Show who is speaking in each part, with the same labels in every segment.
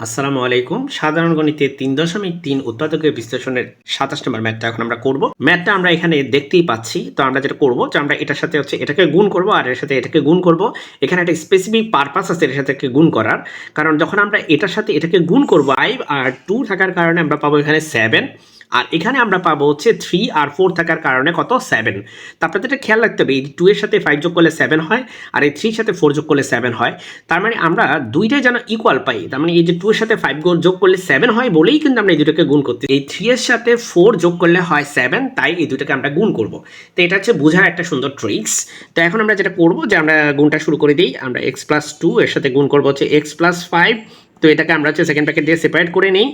Speaker 1: আসসালামু আলাইকুম। সাধারণ গণিতে তিন দশমিক তিন উৎপাদকের বিশ্লেষণের সাতাশ নম্বর ম্যাথটা এখন আমরা করব। ম্যাথটা আমরা এখানে দেখতেই পাচ্ছি। তো আমরা যেটা করব যে আমরা এটার সাথে হচ্ছে এটাকে গুণ করব আর এর সাথে এটাকে গুণ করব। এখানে একটা স্পেসিফিক পারপাস আছে এর সাথে গুণ করার। কারণ যখন আমরা এটার সাথে এটাকে গুণ করব ফাইভ আর টু থাকার কারণে আমরা পাবো এখানে সেভেন আর এখানে আমরা পাবো হচ্ছে থ্রি আর ফোর থাকার কারণে কত? সেভেন তারপরে এটা খেয়াল রাখতে হবে, এই টু এর সাথে ফাইভ যোগ করলে সেভেন হয় আর এই থ্রির সাথে ফোর যোগ করলে সেভেন হয়। তার মানে আমরা দুইটাই যেন ইকুয়াল পাই, তার মানে এই যে টু এর সাথে ফাইভ যোগ করলে সেভেন হয় বলেই কিন্তু আমরা এই দুটোকে গুণ করতে এই থ্রি এর সাথে ফোর যোগ করলে হয় সেভেন তাই এই দুটোকে আমরা গুণ করব। তো এটা হচ্ছে বোঝার একটা সুন্দর ট্রিক্স তো এখন আমরা যেটা করব যে আমরা গুণটা শুরু করে দিই, আমরা এক্স প্লাস টু এর সাথে গুণ করব হচ্ছে এক্স প্লাস ফাইভ তো এটাকে আমরা হচ্ছে সেকেন্ড প্যাকেট দিয়ে সেপারেট করে নিই।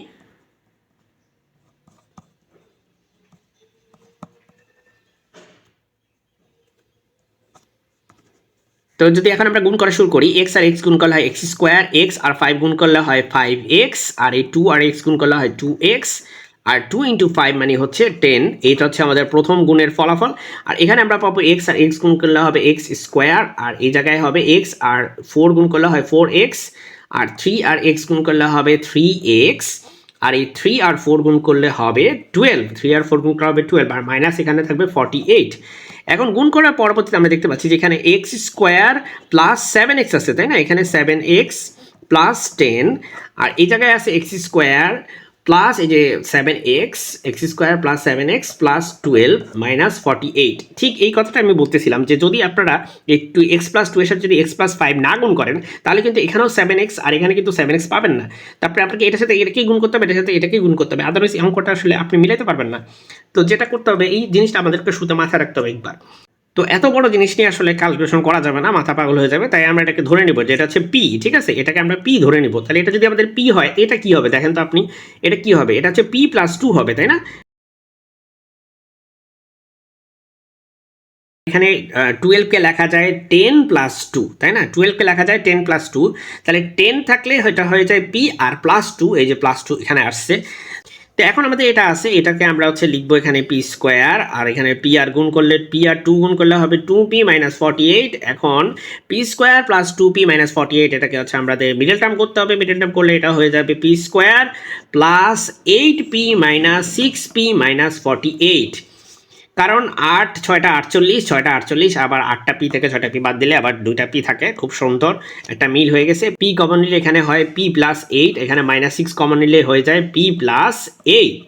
Speaker 1: তো যদি এখন আমরা গুণ করা শুরু করি এক্স আর এক্স গুণ করলে হয় এক্স স্কোয়ার এক্স আর ফাইভ গুণ করলে হয় ফাইভ এক্স আর এই টু আর এক্স গুণ করলে হয় টু এক্স আর টু ইন্টু ফাইভ মানে হচ্ছে টেন এইটা হচ্ছে আমাদের প্রথম গুণের ফলাফল। আর এখানে আমরা পাবো এক্স আর এক্স গুণ করলে হবে এক্স স্কোয়ার আর এই জায়গায় হবে এক্স আর ফোর গুণ করলে হয় ফোর এক্স আর থ্রি আর এক্স গুণ করলে হবে থ্রি এক্স আর এই থ্রি আর ফোর গুণ করলে হবে টুয়েলভ থ্রি আর ফোর গুণ করা হবে টুয়েলভ আর মাইনাস এখানে থাকবে ফর্টি এইট এখন গুণ করার পরবর্তীতে আমরা দেখতে পাচ্ছি যে এখানে X square plus seven X আছে, তাই না? এখানে সেভেন এক্স প্লাস টেন আর এই জায়গায় আছে এক্স স্কোয়ার প্লাস এই যে seven X X square plus seven X plus twelve minus forty eight ঠিক এই কথাটা আমি বলতেছিলাম যে যদি আপনারা এই টু এক্স প্লাস টু এর যদি এক্স প্লাস ফাইভ না গুণ করেন, তাহলে কিন্তু এখানেও সেভেন এক্স আর এখানে কিন্তু সেভেন এক্স পাবেন না। তারপরে আপনাকে এটার সাথে এটাকেই গুণ করতে হবে, এটার সাথে এটাকেই গুণ করতে হবে। আদারওয়াইজ অঙ্কটা আসলে আপনি মিলাইতে পারবেন না। তো যেটা করতে হবে, এই জিনিসটা আমাদেরকে শুধু মাথায় রাখতে হবে একবার। তো এত বড় জিনিস নিয়ে আসলে ক্যালকুলেশন করা যাবে না, মাথা পাগল হয়ে যাবে, তাই আমরা এটাকে ধরে নিব, যেটা হচ্ছে পি ঠিক আছে? এটাকে আমরা পি ধরে নিব। তাহলে এটা যদি আমাদের পি হয়, এটা কি হবে? দেখেন তো আপনি, এটা কি হবে? এটা হচ্ছে পি প্লাস টু হবে, তাই না? এখানে টুয়েলভকে লেখা যায় টেন প্লাস টু তাই না? টুয়েলভকে লেখা যায় টেন প্লাস টু তাহলে টেন থাকলে এটা হয়ে যায় পি আর প্লাস টু এই যে প্লাস টু এখানে আসছে। তো এখন আমাদের এটা আছে, এটাকে আমরা হচ্ছে লিখব এখানে পি স্কোয়ার আর এখানে পি আর গুণ করলে পি আর টু গুণ করলে হবে two P minus forty eight এখন P square plus two P minus forty eight এটাকে হচ্ছে আমাদের মিডল টার্ম করতে হবে। মিডল টার্ম করলে এটা হয়ে যাবে P square plus eight P minus six P minus forty eight কারণ আট, ছয়টা আটচল্লিশ ছয়টা আটচল্লিশ, আবার আটটা পি থেকে ছয়টা পি বাদ দিলে আবার দুইটা পি থাকে, খুব সুন্দর। একটা মিল হয়ে গেছে। পি কমন নিলে এখানে হয় পি প্লাস এইট এখানে মাইনাস সিক্স কমন নিলে হয়ে যায় পি প্লাস এইট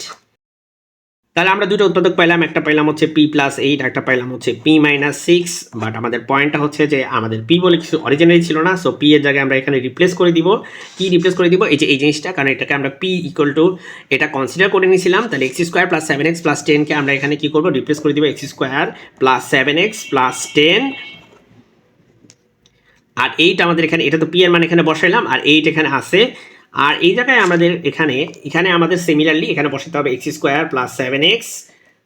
Speaker 1: তাহলে আমরা দুটো উৎপাদক পাইলাম, একটা পাইলাম হচ্ছে পি প্লাস এইট একটা পাইলাম হচ্ছে পি মাইনাস সিক্স বাট আমাদের পয়েন্টটা হচ্ছে যে আমাদের পি বলে কিছু অরিজিনালি ছিল না সো পি এর জায়গায় আমরা এখানে রিপ্লেস করে দিব। কি রিপ্লেস করে দিব? এই যে, এই জিনিসটা, কারণ এটাকে আমরা পি ইকুয়াল টু এটা কনসিডার করে নিয়েছিলাম, তাহলে X square plus seven X plus টেনকে আমরা এখানে কি করব? রিপ্লেস করে দিব X square plus seven X plus ten আর এইট আমাদের এখানে, এটা তো পি এর মানে এখানে বসাইলাম, আর এইট এখানে আছে আর এই জায়গায় আমাদের এখানে এখানে আমাদের সিমিলারলি এখানে বসাতে হবে X square plus seven X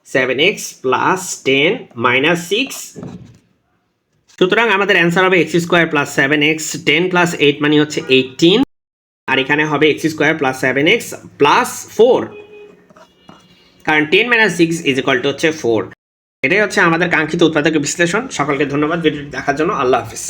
Speaker 1: seven X plus ten minus six সুতরাং আমাদের অ্যান্সার হবে X square plus seven X ten plus eight মানে হচ্ছে এইটিন আর এখানে হবে X square plus seven X plus four কারণ ten minus six is equal to হচ্ছে ফোর এটাই হচ্ছে আমাদের কাঙ্ক্ষিত উৎপাদকের বিশ্লেষণ। সকলকে ধন্যবাদ, ভিডিওটি দেখার জন্য। আল্লাহ হাফিজ।